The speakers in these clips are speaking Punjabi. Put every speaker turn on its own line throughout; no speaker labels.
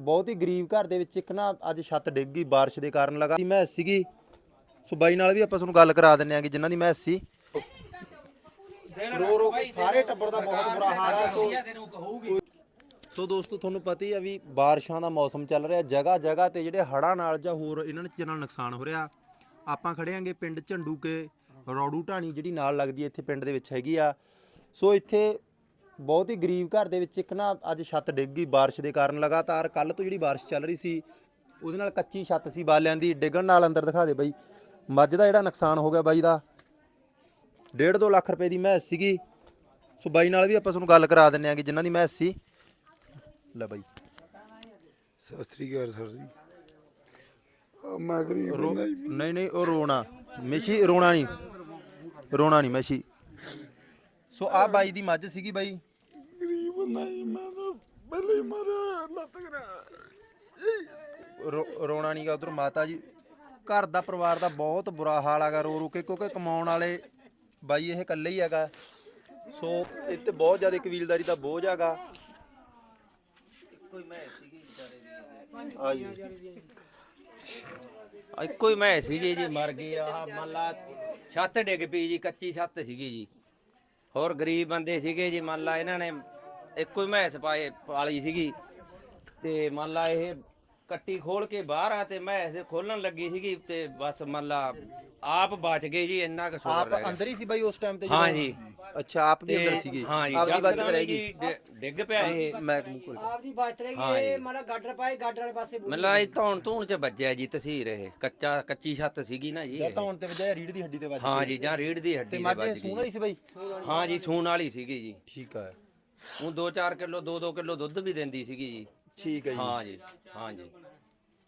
ਬਹੁਤ ਹੀ ਗਰੀਬ ਘਰ ਦੇ ਵਿੱਚ ਇੱਕ ਨਾ ਅੱਜ ਛੱਤ ਡਿੱਗ ਗਈ ਬਾਰਿਸ਼ ਦੇ ਕਾਰਨ ਲਗਾ ਮੈਂ ਸੀਗੀ ਸੋ ਬਾਈ ਨਾਲ ਵੀ ਆਪਾਂ ਤੁਹਾਨੂੰ ਗੱਲ ਕਰਾ ਦਿੰਨੇ ਆ ਕਿ ਜਿਨ੍ਹਾਂ ਦੀ ਮੈਂ ਸੀ ਰੋ ਰੋ ਕੇ ਸਾਰੇ ਟੱਬਰ ਦਾ ਬਹੁਤ ਬੁਰਾ ਹਾਲ ਹੈ, ਸੋ ਸੋ ਦੋਸਤੋ, ਤੁਹਾਨੂੰ ਪਤਾ ਹੀ ਆ ਵੀ ਬਾਰਿਸ਼ਾਂ ਦਾ ਮੌਸਮ ਚੱਲ ਰਿਹਾ, ਜਗ੍ਹਾ ਜਗ੍ਹਾ ਤੇ ਜਿਹੜੇ ਹੜ੍ਹਾਂ ਨਾਲ ਜਾਂ ਹੋਰ ਇਹਨਾਂ ਚੀਜ਼ਾਂ ਨਾਲ ਨੁਕਸਾਨ ਹੋ ਰਿਹਾ। ਆਪਾਂ ਖੜੇ ਆਂਗੇ ਪਿੰਡ ਝੰਡੂ ਕੇ ਰੌੜੂ ਢਾਣੀ ਜਿਹੜੀ ਨਾਲ ਲੱਗਦੀ ਹੈ, ਇੱਥੇ ਪਿੰਡ ਦੇ ਵਿੱਚ ਹੈਗੀ ਆ। ਸੋ ਇੱਥੇ ਬਹੁਤ ਹੀ ਗਰੀਬ ਘਰ ਦੇ ਵਿੱਚ ਇੱਕ ਨਾ ਅੱਜ ਛੱਤ ਡਿੱਗ ਗਈ ਬਾਰਿਸ਼ ਦੇ ਕਾਰਨ ਲਗਾਤਾਰ। ਕੱਲ ਤੋਂ ਜਿਹੜੀ ਬਾਰਿਸ਼ ਚੱਲ ਰਹੀ ਸੀ ਉਹਦੇ ਨਾਲ ਕੱਚੀ ਛੱਤ ਸੀ ਬਾਲਿਆਂ ਦੀ। ਡਿੱਗਣ ਨਾਲ ਅੰਦਰ ਦਿਖਾ ਦੇ ਬਾਈ ਮੱਝ ਦਾ ਜਿਹੜਾ ਨੁਕਸਾਨ ਹੋ ਗਿਆ ਬਾਈ ਦਾ। 1.5 2 ਲੱਖ ਰੁਪਏ ਦੀ ਮੈਸ ਸੀਗੀ। ਸੋ ਬਾਈ ਨਾਲ ਵੀ ਆਪਾਂ ਤੁਹਾਨੂੰ ਗੱਲ ਕਰਾ ਦਿੰਨੇ ਕਿ ਜਿਨ੍ਹਾਂ ਦੀ ਮੈਸ ਸੀ। ਲੈ ਬਾਈ।
ਸਤਿ ਸ੍ਰੀ ਅਕਾਲ ਸਰ ਜੀ। ਮੈਂ ਗਰੀਬ
ਰੋ- ਨਹੀਂ ਨਹੀਂ ਉਹ ਰੋਣਾ। ਮਿਸ਼ੀ ਰੋਣਾ ਨਹੀਂ। ਰੋਣਾ ਨਹੀਂ ਮਿਸ਼ੀ। ਸੋ ਆ ਬਾਈ ਦੀ ਮੱਝ ਸੀਗੀ ਬਾਈ।
ਜੀ ਮੈਂ ਤਾਂ ਪਹਿਲੇ ਹੀ ਮਰਿਆ ਲੱਤ ਕਰਾ
ਰੋ- ਰੋਣਾ ਨਹੀਂਗਾ ਉਧਰ ਮਾਤਾ ਜੀ ਘਰ ਦਾ ਪਰਿਵਾਰ ਦਾ ਬਹੁਤ ਬੁਰਾ ਹਾਲ ਹੈਗਾ ਰੋ ਰੋ ਕੇ ਕਿਉਂਕਿ ਕਮਾਉਣ ਵਾਲੇ ਬਾਈ ਇਹ ਇਕੱਲੇ ਹੀ ਹੈਗਾ। ਸੋ ਇੱਥੇ ਬਹੁਤ ਜ਼ਿਆਦਾ ਕਬੀਲਦਾਰੀ ਦਾ ਬੋਝ ਹੈਗਾ।
ਆ ਇੱਕੋ ਹੀ ਮੈਂ ਸੀਗੀ ਜੀ ਮਰ ਗਈ ਆਹ ਮੰਨ ਲਾ ਛੱਤ ਡਿੱਗ ਪਈ ਜੀ ਕੱਚੀ ਛੱਤ ਸੀਗੀ ਜੀ। ਹੋਰ ਗਰੀਬ ਬੰਦੇ ਸੀਗੇ ਜੀ ਮੰਨ ਲਾ ਇਹਨਾਂ ਨੇ ਇੱਕੋ ਹੀ ਮੈਸ ਪਾਏ ਪਾਲੀ ਸੀਗੀ ਤੇ ਮੰਨ ਲਾ ਇਹ ਕੱਟੀ ਖੋਲ ਕੇ ਬਾਹਰ ਆ ਤੇ ਮੈਸ ਖੋਲਣ ਲੱਗੀ ਸੀਗੀ ਤੇ ਬਸ ਮੰਨ ਲਾ ਆਪ ਬਚ ਗਏ ਜੀ ਇੰਨਾ ਕੁ ਸ਼ੁਕਰ
ਆਪ ਅੰਦਰ ਹੀ ਸੀ ਬਾਈ ਉਸ ਟਾਈਮ ਤੇ
ਹਾਂ? ਜੀ।
ਅੱਛਾ ਆਪ ਵੀ ਅੰਦਰ
ਤੇ
ਸੀਗੇ
ਹਾਂ ਜੀ
ਆਪਦੀ ਬਚਤ
ਜੱਕਦਮ
ਰਹਿ
ਜੀ ਡਿ- ਡਿੱਗ ਪਿਆ ਇਹ
ਮੈਂ ਮੂੰਹ ਕੋਲ
ਆਪਦੀ ਬਚਤ ਰਹਿ
ਹਾਂ
ਗਈ
ਜੀ।
ਇਹ ਮਾਲਾ ਗਾਡਰ ਪਾਏ ਗਾਡਰ ਵਾਲੇ ਪਾਸੇ
ਮੰਨ ਲਾ ਇਹ ਧੌਣ ਧੂਣ ਚ ਵੱਜਿਆ ਜੀ ਤਸੀਰ ਇਹ ਕੱਚਾ ਕੱਚੀ ਛੱਤ ਸੀਗੀ ਨਾ ਜੀ ਇਹ।
ਤਾਂ ਹੁਣ ਤੇ ਵਜਾਇਆ ਰੀੜ ਦੀ ਹੱਡੀ ਤੇ ਵੱਜ
ਹਾਂ
ਗਈ।
ਜੀ ਜਾਂ ਰੀੜ ਦੀ ਹੱਡੀ
ਤੇ
ਦੇ
ਮੱਝ
ਵੱਜ
ਸੂਣ
ਗਈ
ਵਾਲੀ ਸੀ ਬਾਈ
ਹਾਂ ਜੀ ਸੂਣ ਵਾਲੀ ਸੀਗੀ ਜੀ
ਠੀਕ ਹੈ
ਉਹ 2-4 ਕਿਲੋ 2-2 ਕਿਲੋ ਦੁੱਧ ਵੀ ਦਿੰਦੀ ਸੀਗੀ ਜੀ।
ਠੀਕ ਹੈ ਜੀ।
ਹਾਂ ਜੀ ਹਾਂ ਜੀ।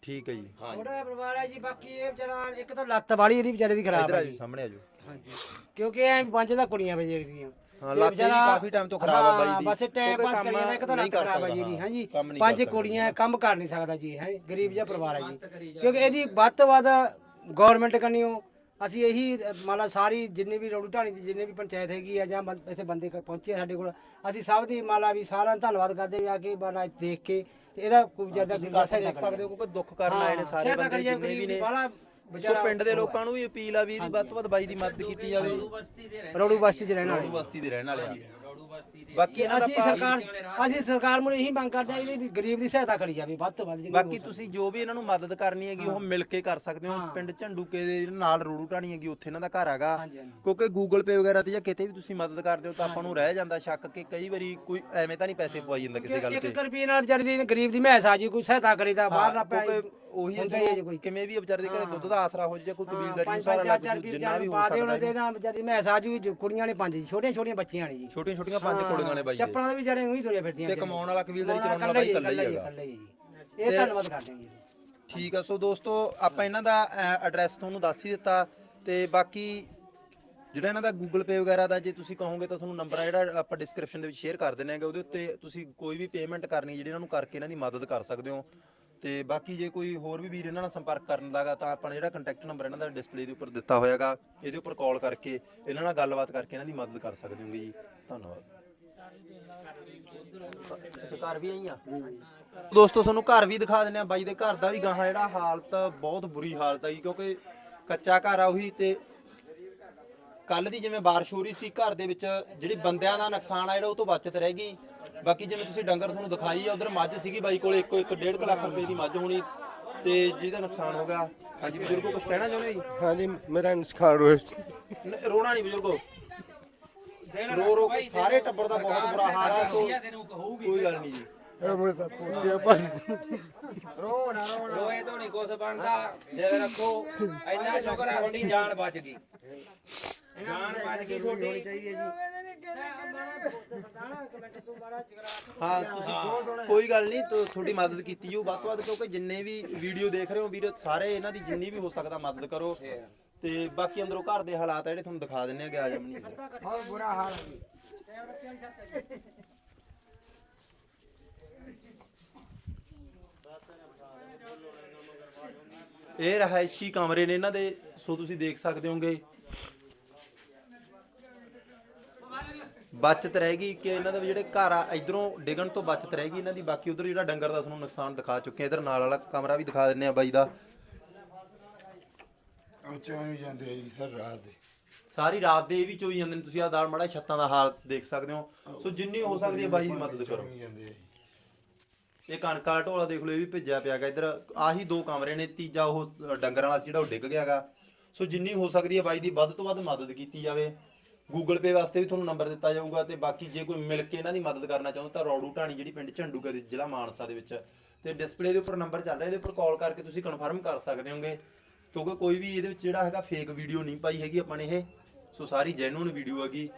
ਠੀਕ ਹੈ ਜੀ।
ਹਾਂ ਜੀ।
ਪਰਿਵਾਰ ਹੈ ਜੀ ਬਾਕੀ ਇਹ ਵਿਚਾਰਾ ਇੱਕ ਤਾਂ ਲੱਤ ਵਾਲੀ ਇਹਦੀ ਵਿਚਾਰੇ ਦੀ ਖਰਾਬ
ਇਧਰ
ਹੈ ਜੀ
ਸਾਹਮਣੇ ਆ ਜਾਓ।
ਹਾਂਜੀ ਕਿਉਂਕਿ ਐ ਪੰਜ ਦਾ ਕੁੜੀਆਂ ਵੇ ਦੀਆਂ
ਹਾਂ, ਲੱਤ ਇਹਦੀ
ਵਿਚਾਰਾ-
ਕਾਫੀ time ਤੋਂ ਖਰਾਬ ਆ ਬਾਈ
ਹਾਂ,
ਦੀ।
ਬਸ ਟਾਈਮ
ਕਿਉਂਕਿ
ਪਾਸ ਕਰੀ ਜਾਂਦਾ ਇੱਕ ਤਾਂ ਲੱਤ
ਕਰ
ਖਰਾਬ ਹੈ ਜੀ
ਹਾਂ,
ਹਾਂਜੀ।
ਕੰਮ ਨਹੀਂ
ਪੰਜ
ਕਰ ਸਕਦਾ।
ਕੁੜੀਆਂ ਕੰਮ ਕਰ ਨਹੀਂ ਸਕਦਾ ਜੀ ਹੈ। ਗਰੀਬ ਜਿਹਾ ਪਰਿਵਾਰ ਹੈ ਜੀ। ਕਿਉਂਕਿ ਇਹਦੀ ਵੱਧ ਤੋਂ ਵੱਧ ਗਵਰਨਮੈਂਟ ਕੰਨਿਓ ਅਸੀਂ ਇਹੀ ਅ, ਮੰਨ ਲਾ ਸਾਰੀ ਜਿੰਨੀ ਵੀ ਰੋਡੂ ਢਾਣੀ ਦੀ ਜਿੰਨੀ ਵੀ ਪੰਚਾਇਤ ਹੈਗੀ ਆ ਜਾਂ ਬੰ- ਇੱਥੇ ਬੰਦੇ ਕ- ਪਹੁੰਚੇ ਆ ਸਾਡੇ ਕੋਲ ਅਸੀਂ ਸਭ ਦੀ ਮੰਨ ਲਾ ਵੀ ਸਾਰਿਆਂ ਦਾ ਧੰਨਵਾਦ ਕਰਦੇ ਵੀ ਆ ਕੇ ਮੰਨ ਲਾ ਦੇਖ ਕੇ ਤੇ ਇਹਦਾ ਕੋਈ ਜ਼ਿਆਦਾ
ਕਾਸੇ ਦੇਖ ਸਕਦੇ ਹੋ ਕਿਉਂਕਿ ਦੁੱਖ ਕਰਨ ਆਏ ਨੇ ਸਾਰੇ ਬੰਦੇ ਜਿੰਨੇ ਵੀ ਨੇ। ਸੋ ਪਿੰਡ ਦੇ ਲੋਕਾਂ ਨੂੰ ਵੀ ਅਪੀਲ ਆ ਵੀ ਇਹਦੀ ਵੱਧ ਤੋਂ ਵੱਧ ਬਾਈ ਦੀ ਮਦਦ ਕੀਤੀ ਜਾਵੇ।
ਰੋਡੂ ਬਸਤੀ 'ਚ ਰਹਿਣ ਵਾਲੇ।
ਰੋਡੂ ਬਸਤੀ ਦੇ ਰਹਿਣ ਵਾਲੇ ਆ। ਬਾਕੀ ਇਹਨਾਂ ਦਾ
ਅਸੀਂ ਸਰਕਾਰ ਅਸੀਂ ਸਰਕਾਰ ਨੂੰ ਇਹੀ ਮੰਗ ਕਰਦੇ ਆ ਇਹਦੀ ਵੀ ਗਰੀਬ ਦੀ ਸਹਾਇਤਾ ਕਰੀ ਜਾਵੇ ਵੱਧ ਤੋਂ ਵੱਧ ਜਿੰਨੀ
ਬਾਕੀ ਤੁਸੀਂ ਜੋ ਵੀ ਇਹਨਾਂ ਨੂੰ ਮਦਦ ਕਰਨੀ ਹੈਗੀ ਉਹ ਮਿਲ ਕੇ ਕਰ ਸਕਦੇ ਹੋ। ਪਿੰਡ ਝੰਡੂਕੇ ਦੇ ਨਾਲ ਰੋੜੂ ਢਾਣੀ ਹੈਗੀ ਉੱਥੇ ਇਹਨਾਂ ਦਾ ਘਰ ਹੈਗਾ।
ਹਾਂਜੀ, ਹਾਂਜੀ।
ਕਿਉਂਕਿ ਗੂਗਲ ਪੇ ਵਗੈਰਾ ਤੇ ਜਾਂ ਕਿਤੇ ਵੀ ਤੁਸੀਂ ਮਦਦ ਕਰਦੇ ਹੋ ਤਾਂ ਆਪਾਂ ਨੂੰ ਰਹਿ ਜਾਂਦਾ ਸ਼ੱਕ ਕਿ ਕਈ ਵਾਰੀ ਕੋਈ ਐਵੇਂ ਤਾਂ ਨਹੀਂ ਪੈਸੇ ਪਵਾਈ ਜਾਂਦਾ ਕਿਸੇ ਗੱਲ
ਇੱਕ
ਤੇ।
ਇੱਕ ਰੁਪਏ ਨਾਲ ਵਿਚਾਰੀ ਦੀ ਗਰੀਬ ਦੀ ਮਹਿਸ ਆ ਜੀ ਕੋਈ ਸਹਾਇਤਾ ਕਰੀਦਾ ਬਾਹਰ ਨਾ ਪੈ
ਕਿਉਂਕਿ ਉਹੀ ਹੈ
ਹੁੰਦਾ ਹੀ ਹੈ ਜੀ
ਕਿਵੇਂ ਵੀ ਵਿਚਾਰੇ ਦੇ ਘਰੇ ਦੁੱਧ ਦਾ ਆਸਰਾ ਹੋ ਜਾਏ ਕੋਈ ਕਬੀਲਦਾਰੀ ਨੂੰ
ਪੰਜ
ਸਾਰਾ ਲੱਗ
ਚਾਰ ਰੁਪਏ
ਜਿੰਨਾ ਵੀ ਹੋ
ਪਾ ਦੇ ਉਹਨਾਂ
ਸਕਦਾ
ਤੇ ਨਾ ਵਿਚਾਰੀ ਮਹਿਸ ਆ ਜੀ ਕੁੜੀਆਂ ਨੇ ਪੰਜ ਛੋਟੀਆਂ ਛੋਟੀਆਂ ਬੱਚੀਆਂ ਨੇ ਜੀ।
ਛੋਟੀਆਂ ਛੋਟੀਆਂ ਪੰਜ ਕੁੜੀਆਂ ਨੇ ਬਾਈ।
ਚੱਪਲਾਂ ਦੇ ਵਿਚਾਰੇ ਉਹੀ ਤੁਰਿਆ ਫਿਰਦੀਆਂ
ਤੇ। ਕਮਾਉਣ ਵਾਲਾ ਕਬੀਲਦਾਰੀ ਚਲਾਉਣ ਵਾਲਾ ਬਾਈ
ਇਕੱਲਾ
ਹੀ
ਹੀ
ਹੈਗਾ
ਇਕੱਲਾ ਹੀ ਜੀ। ਇਹ ਧੰਨਵਾਦ ਕਰਦੇ ਹਾਂ ਜੀ।
ਠੀਕ ਆ ਸੋ ਦੋਸਤੋ ਆਪਾਂ ਇਹਨਾਂ ਦਾ ਐਡਰੈਸ ਤੁਹਾਨੂੰ ਦੱਸ ਹੀ ਦਿੱਤਾ। ਤੇ ਬਾਕੀ ਜਿਹੜਾ ਇਹਨਾਂ ਦਾ Google Pay ਵਗੈਰਾ ਦਾ ਜੇ ਤੁਸੀਂ ਕਹੋਗੇ ਤਾਂ ਤੁਹਾਨੂੰ ਨੰਬਰ ਆ ਜਿਹੜਾ ਆਪਾਂ ਡਿਸਕ੍ਰਿਪਸ਼ਨ ਦੇ ਵਿੱਚ ਸ਼ੇਅਰ ਕਰ ਦਿੰਦੇ ਆਂਗੇ ਉਹਦੇ ਉੱਤੇ ਤੁਸੀਂ ਕੋਈ ਵੀ ਪੇਮੈਂਟ ਕਰਨੀ ਜਿਹੜੀ ਇਹਨਾਂ ਨੂੰ ਕਰਕੇ ਇਹਨਾਂ ਦੀ ਮਦਦ ਕਰ ਸਕਦੇ ਹੋ। ਤੇ ਬਾਕੀ ਜੇ ਕੋਈ ਹੋਰ ਵੀ ਵੀਰ ਇਹਨਾਂ ਨਾਲ ਸੰਪਰਕ ਕਰਨ ਦਾਗਾ ਤਾਂ ਆਪਾਂ ਜਿਹੜਾ ਕੰਟੈਕਟ ਨੰਬਰ ਇਹਨਾਂ ਦਾ ਡਿਸਪਲੇ ਦੇ ਉੱਪਰ ਦਿੱਤਾ ਹੋਇਆਗਾ ਇਹਦੇ ਉੱਪਰ ਕਾਲ ਕਰਕੇ ਇਹਨਾਂ ਨਾਲ ਗੱਲਬਾਤ ਕਰਕੇ ਇਹਨਾਂ ਦੀ ਮਦਦ ਕਰ ਸਕਦੇ ਹੋਗੇ ਜੀ। ਧੰਨਵਾਦ। ਘਰ ਵੀ ਆਈ ਆ ਦੋਸਤੋ ਤੁਹਾਨੂੰ ਘਰ ਵੀ ਦਿਖਾ ਦਿੰਦੇ ਆ ਬਾਈ ਦੇ ਘਰ ਦਾ ਵੀ ਗਾਹਾਂ ਜਿਹੜਾ ਹਾਲਤ ਬਹੁਤ ਬੁਰੀ ਹਾਲਤ ਹੈ ਕਿਉਂਕਿ ਕੱਚਾ ਘਰ ਆ ਉਹੀ ਤੇ ਕੱਲ ਦੀ ਜਿਵੇਂ ਬਾਰਿਸ਼ ਹੋ ਰਹੀ ਸੀ ਘਰ ਦੇ ਵਿੱਚ ਜਿਹੜੀ ਬੰਦਿਆਂ ਦਾ ਨੁਕਸਾਨ ਆ ਜਿਹੜਾ ਉਹ ਤੋਂ ਬਚਤ ਰਹਿ ਗਈ। ਬਾਕੀ ਜਿਵੇਂ ਤੁਸੀਂ ਡੰਗਰ ਤੁਹਾਨੂੰ ਦਿਖਾਈ ਆ ਉਧਰ ਮੱਝ ਸੀਗੀ ਬਾਈ ਕੋਲੇ ਇੱਕੋ ਇੱਕ 1.5 ਲੱਖ ਰੁਪਏ ਦੀ ਮੱਝ ਹੋਣੀ ਤੇ ਜਿਹਦਾ ਨੁਕਸਾਨ ਹੋ ਗਿਆ। ਹਾਂਜੀ ਬਜ਼ੁਰਗੋ ਕੁਝ ਕਹਿਣਾ ਚਾਹੁੰਦੇ ਹੋ ਜੀ?
ਹਾਂਜੀ ਮੇਰਾ ਨਸਖਾਰ ਹੋਇਆ
ਨ- ਰੋਣਾ ਨਹੀਂ ਬਜ਼ੁਰਗੋ। ਰੋ ਰੋ ਕੇ ਸਾਰੇ ਟੱਬਰ ਦਾ ਬਹੁਤ ਬੁਰਾ ਹਾਲ ਹੈ ਸੋ
ਤੈਨੂੰ ਕਹੂਗੀ
ਕੋਈ ਗੱਲ ਨਹੀਂ ਜੀ।
ਇਹ ਮੈਂ ਤਾਂ ਪੁੱਤਿਆ ਪਰ
ਰੋਏ ਤੋਂ ਨਹੀਂ ਕੁਛ ਬਣਦਾ। ਦਿਲ ਰੱਖੋ। ਇੰਨਾ ਸ਼ੁਕਰ ਹੈ ਤੁਹਾਡੀ ਜਾਨ ਬਚ ਗਈ। ਜਾਨ ਬਚ ਗਈ ਤੁਹਾਡੀ।
ਹਾਂ ਤੁਸੀਂ ਕੋਈ ਗੱਲ ਨਹੀਂ ਤੋ ਤੁਹਾਡੀ ਮਦਦ ਕੀਤੀ ਜਾਊ। ਵੱਧ ਤੋਂ ਵੱਧ ਕਿਉਂਕਿ ਜਿੰਨੇ ਵੀ ਵੀਡੀਓ ਦੇਖ ਰਹੇ ਹੋ ਵੀਰ ਸਾਰੇ ਇਹਨਾਂ ਦੀ ਜਿੰਨੀ ਵੀ ਹੋ ਸਕਦਾ ਮਦਦ ਕਰੋ। ਤੇ ਬਾਕੀ ਅੰਦਰੋਂ ਘਰ ਦੇ ਹਾਲਾਤ ਆ ਜਿਹੜੇ ਤੁਹਾਨੂੰ ਦਿਖਾ ਦਿੰਨੇ ਆ ਕਿ ਆ ਜਮਨੀ
ਬਹੁਤ ਬੁਰਾ ਹਾਲ ਹੈ
ਇਹ ਰਹਾਇਸ਼ੀ ਕਮਰੇ ਨੇ ਇਹਨਾਂ ਦੇ ਸੋ ਤੁਸੀਂ ਦੇਖ ਸਕਦੇ ਹੋਗੇ। ਬਚਤ ਰਹਿ ਗਈ ਕਿ ਇਹਨਾਂ ਦੇ ਜਿਹੜੇ ਘਰ ਆ ਇਧਰੋਂ ਡਿੱਗਣ ਤੋਂ ਬਚਤ ਰਹਿ ਗਈ ਇਹਨਾਂ ਦੀ। ਬਾਕੀ ਉਧਰ ਜਿਹੜਾ ਡੰਗਰ ਦਾ ਤੁਹਾਨੂੰ ਨੁਕਸਾਨ ਦਿਖਾ ਚੁੱਕੇ ਇਧਰ ਨਾਲ ਵਾਲਾ ਕਮਰਾ ਵੀ ਦਿਖਾ ਦਿੰਨੇ ਆ ਬਾਈ ਦਾ।
ਉਹ ਚੋਂ ਹੀ ਜਾਂਦੇ ਆ ਜੀ ਸਰ ਰਾਤ ਦੇ।
ਸਾਰੀ ਰਾਤ ਦੇ ਇਹ ਵੀ ਚੋਈ ਜਾਂਦੇ ਨੇ ਤੁਸੀਂ ਆ ਦਾਲ ਮਾੜਾ ਛੱਤਾਂ ਦਾ ਹਾਲ ਦੇਖ ਸਕਦੇ ਹੋ। ਸੋ ਜਿੰਨੀ ਹੋ ਸਕਦੀ ਹੈ ਬਾਈ ਦੀ ਮਦਦ ਕਰੋ।
ਚੋਈ ਜਾਂਦੇ ਆ ਜੀ।
ਇਹ ਕਣਕਾਂ ਦਾ ਢੋਲਾ ਦੇਖ ਲਓ ਇਹ ਵੀ ਭਿੱਜਿਆ ਪਿਆਗਾ ਇਧਰ ਆਹੀ ਦੋ ਕਮਰੇ ਨੇ ਤੀਜਾ ਉਹ ਡੰਗਰਾਂ ਵਾਲਾ ਸੀ ਜਿਹੜਾ ਉਹ ਡਿੱਗ ਗਿਆਗਾ ਸੋ ਜਿੰਨੀ ਹੋ ਸਕਦੀ ਹੈ ਬਾਈ ਦੀ ਵੱਧ ਤੋਂ ਵੱਧ ਮਦਦ ਕੀਤੀ ਜਾਵੇ। ਗੂਗਲ ਪੇ ਵਾਸਤੇ ਵੀ ਤੁਹਾਨੂੰ ਨੰਬਰ ਦਿੱਤਾ ਜਾਊਗਾ ਤੇ ਬਾਕੀ ਜੇ ਕੋਈ ਮਿਲ ਕੇ ਇਹਨਾਂ ਦੀ ਮਦਦ ਕਰਨਾ ਚਾਹੁੰਦਾ ਤਾਂ ਰੌੜੂ ਢਾਣੀ ਜਿਹੜੀ ਪਿੰਡ ਝੰਡੂਗਾ ਦੇ ਜ਼ਿਲ੍ਹਾ ਮਾਨਸਾ ਦੇ ਵਿੱਚ। ਤੇ ਡਿਸਪਲੇ ਦੇ ਉੱਪਰ ਨੰਬਰ ਚੱਲ ਰਿਹਾ ਇਹਦੇ ਉੱਪਰ ਕਾਲ ਕਰਕੇ ਤੁਸੀਂ ਕਨਫਰਮ ਕਰ ਸਕਦੇ ਹੋਗੇ। ਕਿਉਂਕਿ ਕੋਈ ਵੀ ਇਹਦੇ ਵਿੱਚ ਜਿਹੜਾ ਹੈਗਾ ਫੇਕ ਵੀਡੀਓ ਨਹੀਂ ਪਾਈ ਹੈਗੀ, ਆਪਾਂ ਨੇ ਇਹ, ਸੋ ਸਾਰੀ ਜੈਨੂਨ ਵੀਡੀਓ ਹੈਗੀ।